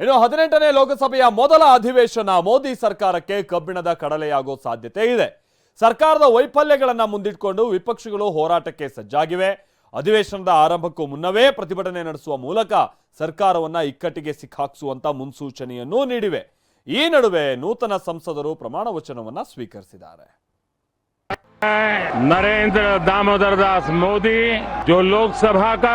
ಇನ್ನು ಹದಿನೆಂಟನೇ ಲೋಕಸಭೆಯ ಮೊದಲ ಅಧಿವೇಶನ ಮೋದಿ ಸರ್ಕಾರಕ್ಕೆ ಕಬ್ಬಿಣದ ಕಡಲೆಯಾಗೋ ಸಾಧ್ಯತೆ ಇದೆ ಸರ್ಕಾರದ ವೈಫಲ್ಯಗಳನ್ನ ಮುಂದಿಟ್ಕೊಂಡು ವಿಪಕ್ಷಗಳು ಹೋರಾಟಕ್ಕೆ ಸಜ್ಜಾಗಿವೆ ಅಧಿವೇಶನದ ಆರಂಭಕ್ಕೂ ಮುನ್ನವೇ ಪ್ರತಿಭಟನೆ ನಡೆಸುವ ಮೂಲಕ ಸರ್ಕಾರವನ್ನ ಇಕ್ಕಟ್ಟಿಗೆ ಸಿಕ್ಕಾಕ್ಸುವಂತ ಮುನ್ಸೂಚನೆಯನ್ನೂ ನೀಡಿವೆ ಈ ನಡುವೆ ನೂತನ ಸಂಸದರು ಪ್ರಮಾಣ ವಚನವನ್ನ ಸ್ವೀಕರಿಸಿದ್ದಾರೆ नरेंद्र दामोदर दास मोदी जो लोकसभा का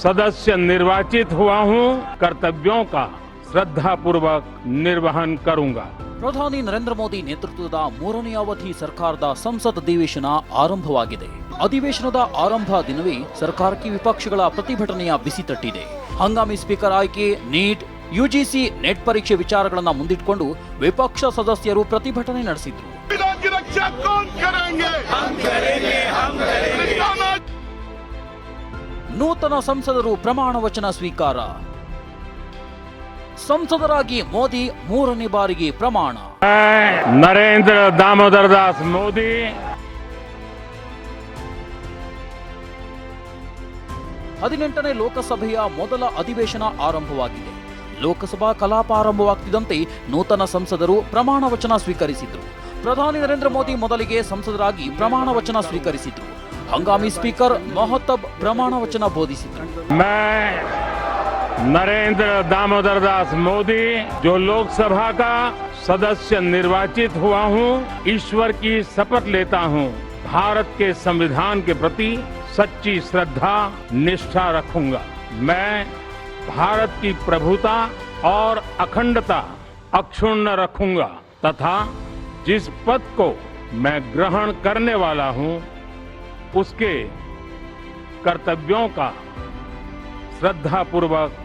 सदस्य निर्वाचित हुआ हूं कर्तव्यों का ಶ್ರದ್ಧಾಪೂರ್ವಕ ನಿರ್ವಹಣ ಕರುಂಗ. ಪ್ರಧಾನಿ ನರೇಂದ್ರ ಮೋದಿ ನೇತೃತ್ವದ ಮೂರನೇ ಅವಧಿ ಸರ್ಕಾರದ ಸಂಸತ್ ಅಧಿವೇಶನ ಆರಂಭವಾಗಿದೆ. ಅಧಿವೇಶನದ ಆರಂಭ ದಿನವೇ ಸರ್ಕಾರಕ್ಕೆ ವಿಪಕ್ಷಗಳ ಪ್ರತಿಭಟನೆಯ ಬಿಸಿ ತಟ್ಟಿದೆ. ಹಂಗಾಮಿ ಸ್ಪೀಕರ್ ಆಯ್ಕೆ ನೀಟ್ ಯುಜಿಸಿ ನೆಟ್ ಪರೀಕ್ಷೆ ವಿಚಾರಗಳನ್ನು ಮುಂದಿಟ್ಟುಕೊಂಡು ವಿಪಕ್ಷ ಸದಸ್ಯರು ಪ್ರತಿಭಟನೆ ನಡೆಸಿದ್ರು. ನೂತನ ಸಂಸದರು ಪ್ರಮಾಣ ವಚನ ಸ್ವೀಕಾರ. ಸಂಸದರಾಗಿ ಮೋದಿ ಮೂರನೇ ಬಾರಿಗೆ ಪ್ರಮಾಣ. ನರೇಂದ್ರ ದಾಮೋದರ ದಾಸ್ ಮೋದಿ. ಹದಿನೆಂಟನೇ ಲೋಕಸಭೆಯ ಮೊದಲ ಅಧಿವೇಶನ ಆರಂಭವಾಗಿದೆ. ಲೋಕಸಭಾ ಕಲಾಪ ಆರಂಭವಾಗ್ತಿದ್ದಂತೆ ನೂತನ ಸಂಸದರು ಪ್ರಮಾಣ ವಚನ ಸ್ವೀಕರಿಸಿದ್ರು. ಪ್ರಧಾನಿ ನರೇಂದ್ರ ಮೋದಿ ಮೊದಲಿಗೆ ಸಂಸದರಾಗಿ ಪ್ರಮಾಣ ವಚನ ಸ್ವೀಕರಿಸಿದ್ರು. ಹಂಗಾಮಿ ಸ್ಪೀಕರ್ ಮೊಹತ್ತಬ್ ಪ್ರಮಾಣ ವಚನ ಬೋಧಿಸಿದ್ರು. नरेंद्र दामोदर दास मोदी, जो लोकसभा का सदस्य निर्वाचित हुआ हूँ, ईश्वर की शपथ लेता हूँ। भारत के संविधान के प्रति सच्ची श्रद्धा, निष्ठा रखूँगा। मैं भारत की प्रभुता और अखंडता अक्षुण्ण रखूँगा, तथा जिस पद को मैं ग्रहण करने वाला हूँ, उसके कर्तव्यों का श्रद्धापूर्वक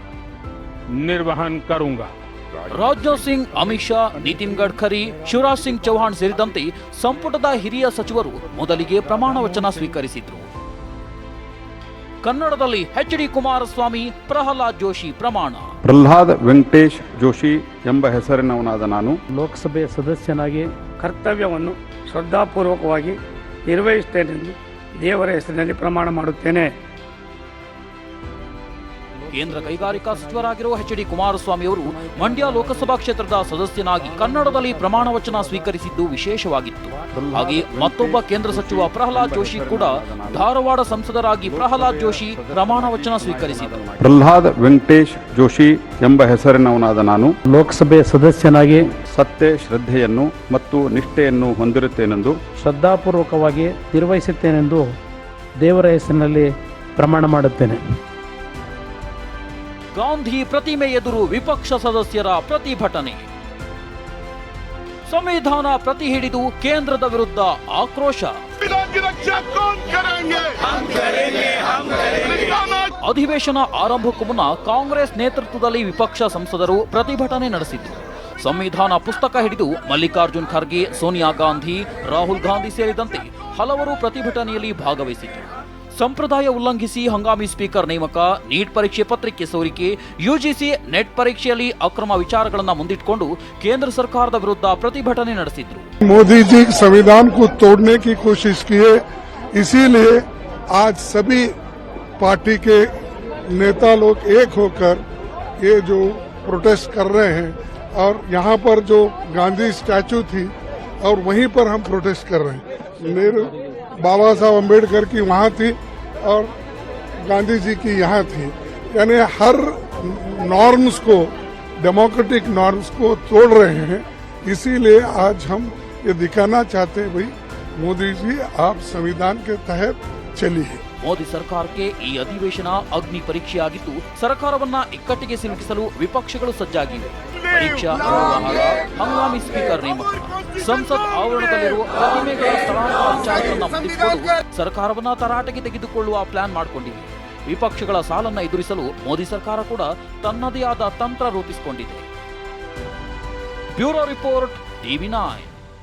ನಿರ್ವಹಣ ಕರುಂಗ ರಾಜನಾಥ್ ಸಿಂಗ್ ಅಮಿತ್ ಶಾ ನಿತಿನ್ ಗಡ್ಕರಿ ಶಿವರಾಜ್ ಸಿಂಗ್ ಚೌಹಾಣ್ ಸೇರಿದಂತೆ ಸಂಪುಟದ ಹಿರಿಯ ಸಚಿವರು ಮೊದಲಿಗೆ ಪ್ರಮಾಣ ವಚನ ಸ್ವೀಕರಿಸಿದ್ರು. ಕನ್ನಡದಲ್ಲಿ ಎಚ್ ಡಿ ಕುಮಾರಸ್ವಾಮಿ ಪ್ರಹ್ಲಾದ್ ಜೋಶಿ ಪ್ರಮಾಣ. ಪ್ರಹ್ಲಾದ್ ವೆಂಕಟೇಶ್ ಜೋಶಿ ಎಂಬ ಹೆಸರಿನವನಾದ ನಾನು. ಲೋಕಸಭೆ ಸದಸ್ಯನಾಗಿ ಕರ್ತವ್ಯವನ್ನು ಶ್ರದ್ಧಾಪೂರ್ವಕವಾಗಿ ನಿರ್ವಹಿಸುತ್ತೇನೆಂದು ದೇವರ ಹೆಸರಿನಲ್ಲಿ ಪ್ರಮಾಣ ಮಾಡುತ್ತೇನೆ. ಕೇಂದ್ರ ಕೈಗಾರಿಕಾ ಸಚಿವರಾಗಿರುವ ಎಚ್ ಡಿ ಕುಮಾರಸ್ವಾಮಿ ಅವರು ಮಂಡ್ಯ ಲೋಕಸಭಾ ಕ್ಷೇತ್ರದ ಸದಸ್ಯನಾಗಿ ಕನ್ನಡದಲ್ಲಿ ಪ್ರಮಾಣ ವಚನ ಸ್ವೀಕರಿಸಿದ್ದು ವಿಶೇಷವಾಗಿತ್ತು. ಹಾಗೆ ಮತ್ತೊಬ್ಬ ಕೇಂದ್ರ ಸಚಿವ ಪ್ರಹ್ಲಾದ್ ಜೋಶಿ ಕೂಡ ಧಾರವಾಡ ಸಂಸದರಾಗಿ ಪ್ರಹ್ಲಾದ್ ಜೋಶಿ ಪ್ರಮಾಣ ವಚನ ಸ್ವೀಕರಿಸಿದರು ಪ್ರಹ್ಲಾದ್ ವೆಂಕಟೇಶ್ ಜೋಶಿ ಎಂಬ ಹೆಸರಿನವನಾದ ನಾನು ಲೋಕಸಭೆ ಸದಸ್ಯನಾಗಿ ಸತ್ಯ ಶ್ರದ್ಧೆಯನ್ನು ಮತ್ತು ನಿಷ್ಠೆಯನ್ನು ಹೊಂದಿರುತ್ತೇನೆಂದು ಶ್ರದ್ಧಾಪೂರ್ವಕವಾಗಿ ನಿರ್ವಹಿಸುತ್ತೇನೆಂದು ದೇವರ ಹೆಸರಿನಲ್ಲಿ ಪ್ರಮಾಣ ಮಾಡುತ್ತೇನೆ. ಗಾಂಧಿ ಪ್ರತಿಮೆ ಎದುರು ವಿಪಕ್ಷ ಸದಸ್ಯರ ಪ್ರತಿಭಟನೆ. ಸಂವಿಧಾನ ಪ್ರತಿ ಹಿಡಿದು ಕೇಂದ್ರದ ವಿರುದ್ಧ ಆಕ್ರೋಶ. ಅಧಿವೇಶನ ಆರಂಭಕ್ಕೂ ಮುನ್ನ ಕಾಂಗ್ರೆಸ್ ನೇತೃತ್ವದಲ್ಲಿ ವಿಪಕ್ಷ ಸಂಸದರು ಪ್ರತಿಭಟನೆ ನಡೆಸಿದ್ದು ಸಂವಿಧಾನ ಪುಸ್ತಕ ಹಿಡಿದು ಮಲ್ಲಿಕಾರ್ಜುನ್ ಖರ್ಗೆ, ಸೋನಿಯಾ ಗಾಂಧಿ, ರಾಹುಲ್ ಗಾಂಧಿ ಸೇರಿದಂತೆ ಹಲವರು ಪ್ರತಿಭಟನೆಯಲ್ಲಿ ಭಾಗವಹಿಸಿದ್ದರು ಸಂಪ್ರದಾಯ ಉಲ್ಲಂಘಿಸಿ ಹಂಗಾಮಿ ಸ್ಪೀಕರ್ ನೇಮಕ ನೀಟ್ ಪರೀಕ್ಷೆ ಪತ್ರಿಕೆ ಸೋರಿಕೆ ಯುಜಿಸಿ ನೆಟ್ ಪರೀಕ್ಷೆಯಲ್ಲಿ ಅಕ್ರಮ ವಿಚಾರಗಳನ್ನು ಮುಂದಿಟ್ಕೊಂಡು ಕೇಂದ್ರ ಸರ್ಕಾರದ ವಿರುದ್ಧ ಪ್ರತಿಭಟನೆ ನಡೆಸಿದ್ರು मोदी जी संविधान को तोड़ने की कोशिश किए इसीलिए आज सभी पार्टी के नेता लोग एक होकर ये जो प्रोटेस्ट कर रहे हैं और यहाँ पर जो गांधी स्टैचू थी और वहीं पर हम प्रोटेस्ट कर रहे हैं नेहरू बाबा साहब अम्बेडकर की वहाँ थी और गांधी जी की यहाँ थी। यानी हर नॉर्म्स को डेमोक्रेटिक नॉर्म्स को तोड़ रहे हैं। इसीलिए आज हम ये दिखाना चाहते हैं, भाई मोदी जी, आप संविधान के तहत चलिए। ಮೋದಿ ಸರ್ಕಾರಕ್ಕೆ ಈ ಅಧಿವೇಶನ ಅಗ್ನಿ ಪರೀಕ್ಷೆಯಾಗಿದ್ದು, ಸರ್ಕಾರವನ್ನ ಇಕ್ಕಟ್ಟಿಗೆ ಸಿಲುಕಿಸಲು ವಿಪಕ್ಷಗಳು ಸಜ್ಜಾಗಿವೆ. ಪರೀಕ್ಷಾ ಹಂಗಾಮಿ ಸ್ಪೀಕರ್ ನೇಮಕ. ಸಂಸತ್ ಆವರಣದಲ್ಲಿರುವ ಪ್ರತಿಮೆಗಳ ಸ್ಥಳಾಂತರ ಸರ್ಕಾರವನ್ನ ತರಾಟೆಗೆ ತೆಗೆದುಕೊಳ್ಳುವ ಪ್ಲಾನ್ ಮಾಡಿಕೊಂಡಿವೆ ವಿಪಕ್ಷಗಳ ಸಾಲನ್ನ ಎದುರಿಸಲು ಮೋದಿ ಸರ್ಕಾರ ಕೂಡ ತನ್ನದೇ ಆದ ತಂತ್ರ ರೂಪಿಸಿಕೊಂಡಿದೆ. Bureau report TV nine.